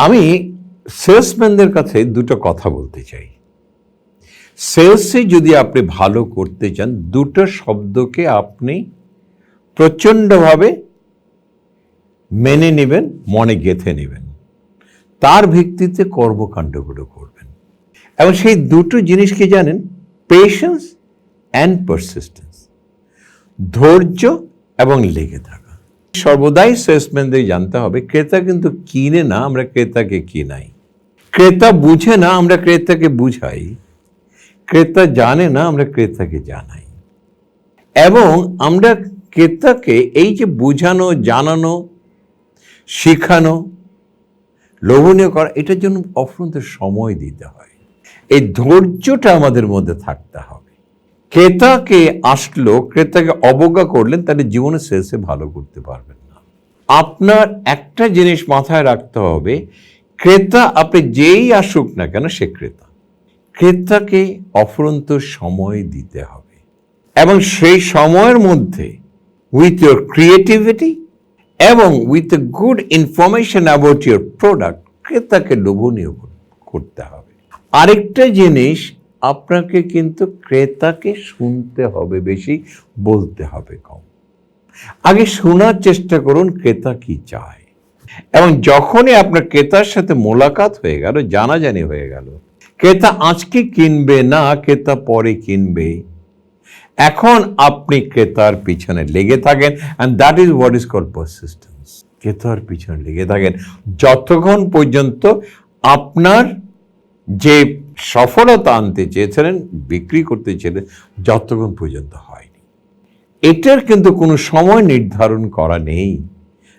আমি সেলসম্যানদের কাছে দুটো কথা বলতে চাই। সেলসে যদি আপনি ভালো করতে চান, দুটো শব্দকে আপনি প্রচণ্ডভাবে মেনে নেবেন, মনে গেঁথে নেবেন। তার ভিত্তিতে কর্মকাণ্ডগুলো করবেন। এবং সেই দুটো জিনিসকে জানেন? পেশেন্স অ্যান্ড পারসিস্টেন্স ধৈর্য এবং লেগে থাকা। সর্বদাই সেলসম্যানদের জানতে হবে, ক্রেতা কিন্তু কিনে না, আমরা ক্রেতাকে কিনাই। ক্রেতা বুঝে না, আমরা ক্রেতাকে বুঝাই। ক্রেতা জানে না, আমরা ক্রেতাকে জানাই। এবং আমরা ক্রেতাকে এই যে বোঝানো, জানানো, শেখানো, লোভনীয় করা, এটার জন্য অফুরন্ত সময় দিতে হয়। এই ধৈর্যটা আমাদের মধ্যে থাকতে হবে। ক্রেতাকে আসলো, ক্রেতাকে অবজ্ঞা করলেন তাহলে জীবনে শেষে ভালো করতে পারবেন না। আপনার একটা জিনিস মাথায় রাখতে হবে, ক্রেতা আপনি যেই আসুক না কেন, সে ক্রেতা। ক্রেতাকে অফুরন্ত সময় দিতে হবে এবং সেই সময়ের মধ্যে উইথ ইউর ক্রিয়েটিভিটি এবং with a good information about your product ক্রেতাকে লোভনীয় করতে হবে। আরেকটা জিনিস আপনাকে কিন্তু ক্রেতাকে শুনতে হবে, বেশি বলতে হবে কম। আগে শোনার চেষ্টা করুন ক্রেতা কি চায়। এবং যখনই আপনার ক্রেতার সাথে মোলাকাত হয়ে গেল, জানাজানি হয়ে গেল, ক্রেতা আজকে কিনবে না, ক্রেতা পরে কিনবে। এখন আপনি ক্রেতার পিছনে লেগে থাকেন and that is what is call persistence ক্রেতার পিছনে লেগে থাকেন। যতক্ষণ পর্যন্ত আপনার যে সফলতা আনতে চেয়েছিলেন, বিক্রি করতে চেয়েছিলেন, যতক্ষণ পর্যন্ত হয়নি। এটার কিন্তু কোনো সময় নির্ধারণ করা নেই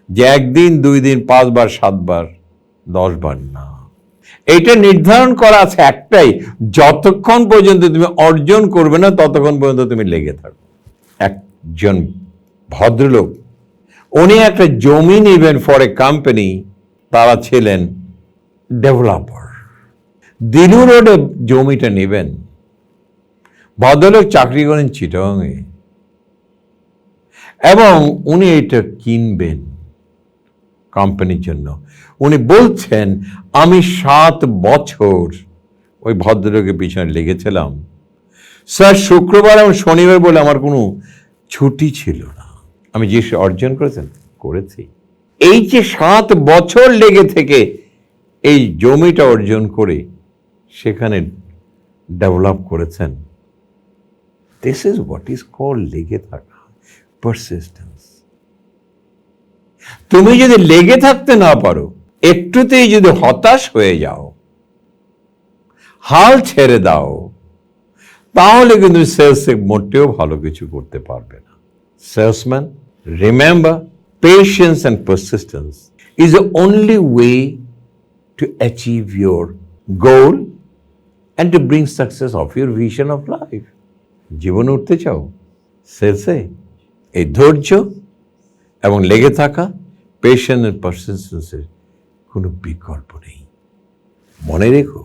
যে একদিন, দুই দিন, পাঁচবার, সাতবার, দশবার না। এটা নির্ধারণ করা আছে একটাই, যতক্ষণ পর্যন্ত তুমি অর্জন করবে না, ততক্ষণ পর্যন্ত তুমি লেগে থাকো একজন ভদ্রলোক, উনি একটা জমি নেবেন ফর এ কোম্পানি তারা ছিলেন ডেভেলপার দিলু রোডে জমিটা নেবেন, ভদ্রলোক চাকরি করেন চিটংয়ে এবং উনি এটা কিনবেন কোম্পানির জন্য। উনি বলছেন, আমি সাত বছর ওই ভদ্রলোকের পিছনে লেগেছিলাম। স্যার, শুক্রবার এবং শনিবার বলে আমার কোনো ছুটি ছিল না। আমি যে অর্জন করেছেন, করেছি। এই যে সাত বছর লেগে থেকে এই জমিটা অর্জন করে সেখানে ডেভেলপ করেছেন। This is what is call লেগে থাকা পারসিস্টেন্স তুমি যদি লেগে থাকতে না পারো, একটুতেই যদি হতাশ হয়ে যাও, হাল ছেড়ে দাও, তাহলে কিন্তু সেলসে মোটেও ভালো কিছু করতে পারবে না। Salesman remember patience and persistence is the only way to achieve your goal and to bring success of your vision of life জীবনে উঠতে চাও সেলসে এই ধৈর্য এবং লেগে থাকা পেশেন্ট অ্যান্ড কোনো বিকল্প নেই। মনে রেখো